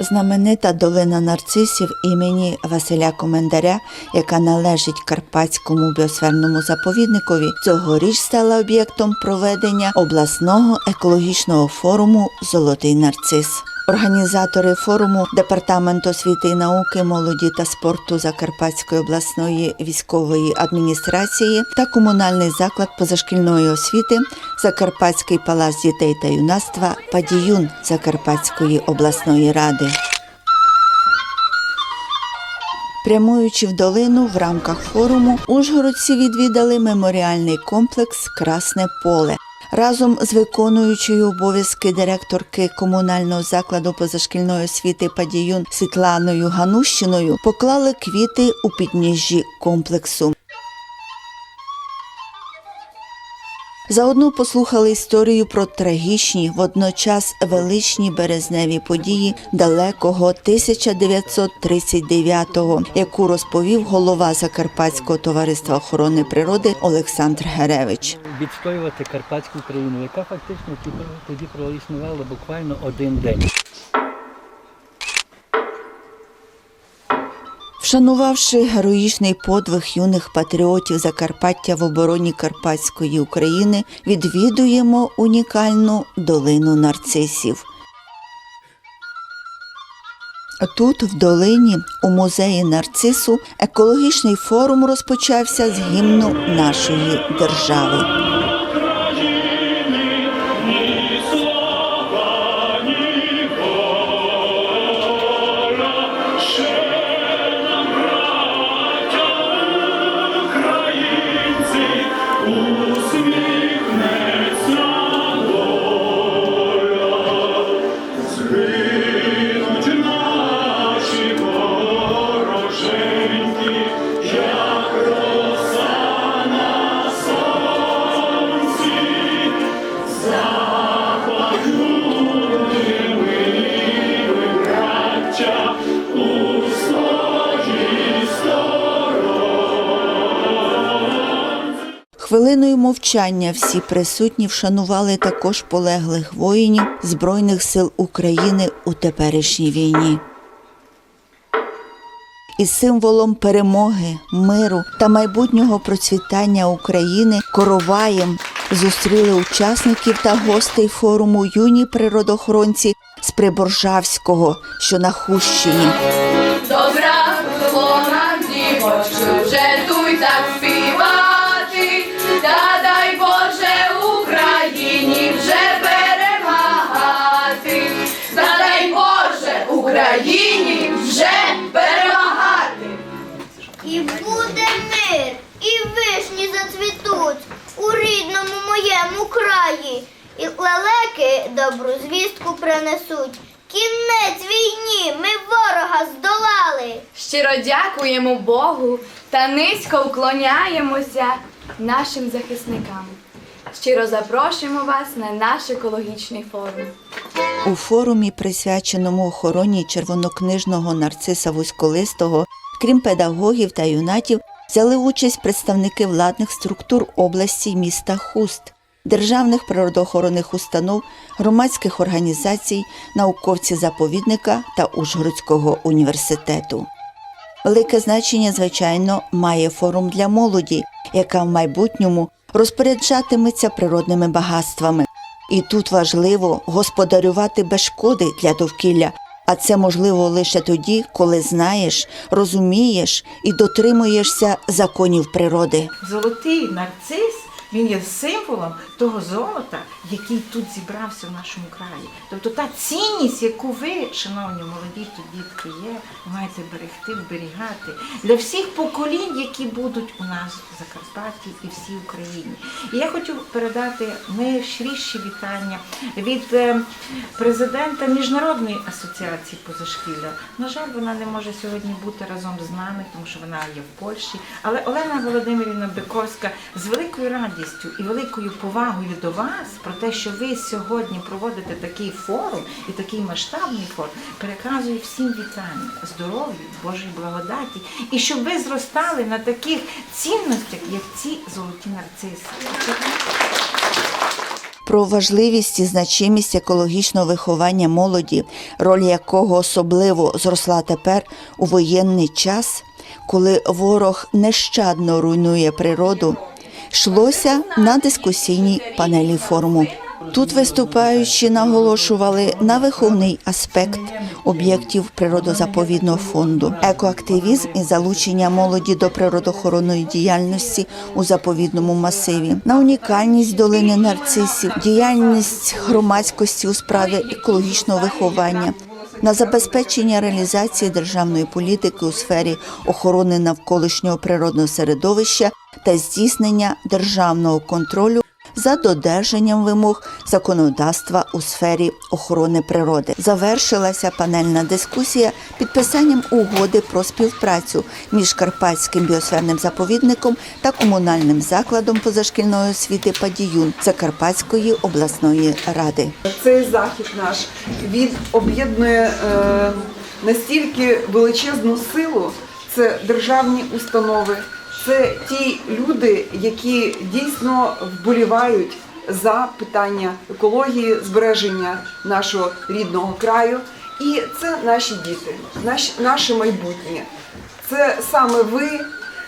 Знаменита долина нарцисів імені Василя Комендаря, яка належить Карпатському біосферному заповідникові, цьогоріч стала об'єктом проведення обласного екологічного форуму Золотий нарцис. Організатори форуму Департамент освіти і науки, молоді та спорту Закарпатської обласної військової адміністрації та комунальний заклад позашкільної освіти Закарпатський палац дітей та юнацтва Падіюн Закарпатської обласної ради. Прямуючи в долину в рамках форуму, ужгородці відвідали меморіальний комплекс Красне поле. Разом з виконуючою обов'язки директорки комунального закладу позашкільної освіти Падіюн Світланою Ганущиною поклали квіти у підніжжі комплексу. Заодно послухали історію про трагічні, водночас величні березневі події далекого 1939-го, яку розповів голова Закарпатського товариства охорони природи Олександр Геревич. відстоювати Карпатську країну, яка фактично тоді проіснувала буквально один день. Вшанувавши героїчний подвиг юних патріотів Закарпаття в обороні Карпатської України, відвідуємо унікальну долину нарцисів. Тут, в долині, у музеї нарцису, екологічний форум розпочався з гімну нашої держави. Хвилиною мовчання всі присутні вшанували також полеглих воїнів Збройних сил України у теперішній війні. Із символом перемоги, миру та майбутнього процвітання України короваєм зустріли учасників та гостей форуму юні природоохоронці з Приборжавського, що на Хущині. Добра вона дівочку, вже туй так Україні вже перемагати. І буде мир, і вишні зацвітуть у рідному моєму краї, і лелеки добру звістку принесуть. Кінець війні, ми ворога здолали. Щиро дякуємо Богу та низько вклоняємося нашим захисникам. Щиро запрошуємо вас на наш екологічний форум. У форумі, присвяченому охороні червонокнижного нарциса вузьколистого, крім педагогів та юнатів, взяли участь представники владних структур області міста Хуст, державних природоохоронних установ, громадських організацій, науковці заповідника та Ужгородського університету. Велике значення, звичайно, має форум для молоді, яка в майбутньому розпоряджатиметься природними багатствами. І тут важливо господарювати без шкоди для довкілля, а це можливо лише тоді, коли знаєш, розумієш і дотримуєшся законів природи. Золотий нарцис він є символом того золота, який тут зібрався в нашому краї. Тобто та цінність, яку ви, шановні молоді дітки є, маєте берегти, вберігати для всіх поколінь, які будуть у нас в Закарпатті і всій Україні. І я хочу передати найщиріші вітання від е, президента Міжнародної асоціації позашкілля. На жаль, вона не може сьогодні бути разом з нами, тому що вона є в Польщі. Але Олена Володимирівна Биковська з великою радістю і великою повагою до вас про те, що ви сьогодні проводите такий форум і такий масштабний форум, переказую всім вітання, здоров'я, Божої благодаті, і щоб ви зростали на таких цінностях, як ці золоті нарциси. про важливість і значимість екологічного виховання молоді, роль якого особливо зросла тепер у воєнний час, коли ворог нещадно руйнує природу, йшлося на дискусійній панелі форуму. Тут виступаючі наголошували на виховний аспект об'єктів природозаповідного фонду, екоактивізм і залучення молоді до природоохоронної діяльності у заповідному масиві, на унікальність долини нарцисів, діяльність громадськості у справі екологічного виховання. На забезпечення реалізації державної політики у сфері охорони навколишнього природного середовища та здійснення державного контролю за додержанням вимог законодавства у сфері охорони природи. Завершилася панельна дискусія підписанням угоди про співпрацю між Карпатським біосферним заповідником та комунальним закладом позашкільної освіти Падіюн Закарпатської обласної ради. Цей захід наш він об'єднує е, настільки величезну силу. Це державні установи, це ті люди, які дійсно вболівають за питання екології, збереження нашого рідного краю. І це наші діти, наш, наше майбутнє. Це саме ви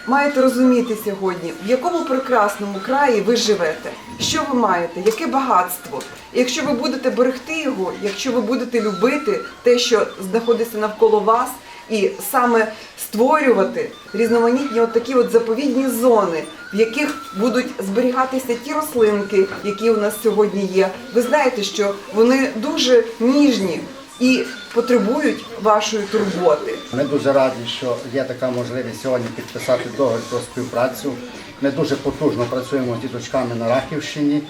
маєте розуміти сьогодні, в якому прекрасному краї ви живете, що ви маєте, яке багатство. І якщо ви будете берегти його, якщо ви будете любити те, що знаходиться навколо вас, і саме створювати різноманітні от такі от заповідні зони, в яких будуть зберігатися ті рослинки, які у нас сьогодні є. Ви знаєте, що вони дуже ніжні і потребують вашої турботи. Ми дуже раді, що є така можливість сьогодні підписати договір про співпрацю. Ми дуже потужно працюємо з діточками на Рахівщині,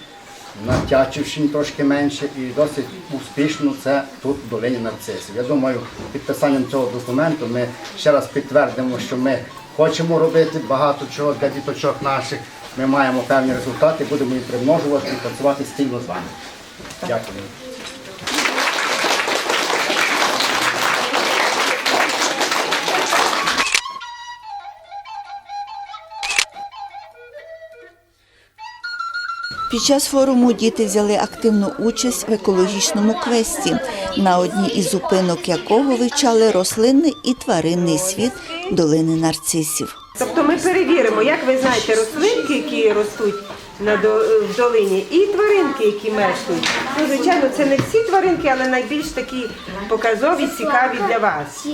на Тячівщині трошки менше, і досить успішно це тут в долині нарцисів. Я думаю, підписанням цього документу ми ще раз підтвердимо, що ми хочемо робити багато чого для діточок наших. Ми маємо певні результати, будемо їх примножувати і працювати стільно з вами. Дякую. Під час форуму діти взяли активну участь в екологічному квесті, на одній із зупинок якого вивчали рослинний і тваринний світ долини нарцисів. Тобто ми перевіримо, як ви знаєте, рослинки, які ростуть на долині, і тваринки, які мешкають. Ну, звичайно, це не всі тваринки, але найбільш такі показові, цікаві для вас.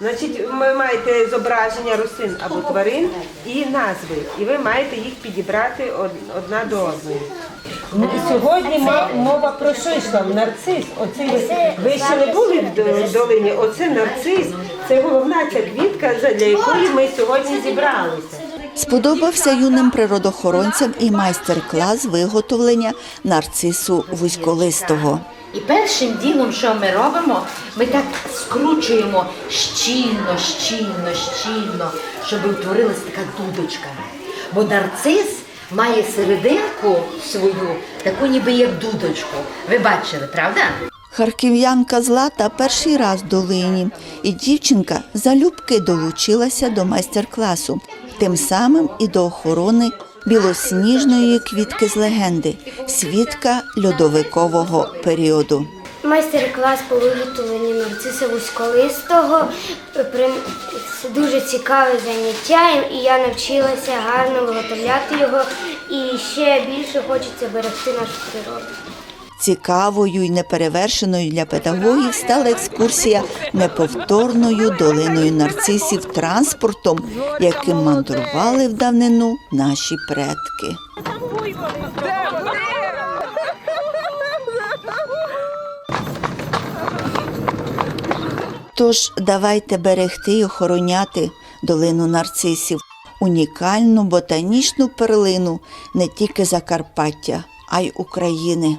Значить, ви маєте зображення рослин або тварин і назви, і ви маєте їх підібрати одна до одної. Ну, Сьогодні мова про що йшла? Нарцис. Оцей ви- ще не були в долині. Оце нарцис. Це головна ця квітка, для якої ми сьогодні зібралися. Сподобався юним природоохоронцям і майстер-клас виготовлення нарцису вузьколистого. І першим ділом, що ми робимо, ми так скручуємо щільно, щільно, щільно, щоб утворилась така дудочка. Бо нарцис має серединку свою, таку ніби як дудочку. Ви бачили, правда? Харків'янка Злата перший раз в долині, і дівчинка залюбки долучилася до майстер-класу, тим самим і до охорони білосніжної квітки з легенди, свідка льодовикового періоду. Майстер-клас по виготовленню нарциса вузьколистого. Дуже цікаве заняття, і я навчилася гарно виготовляти його. І ще більше хочеться берегти нашу природу. Цікавою і неперевершеною для педагогів стала екскурсія неповторною долиною нарцисів транспортом, яким мандрували в давнину наші предки. Тож давайте берегти і охороняти долину нарцисів, унікальну ботанічну перлину не тільки Закарпаття, а й України.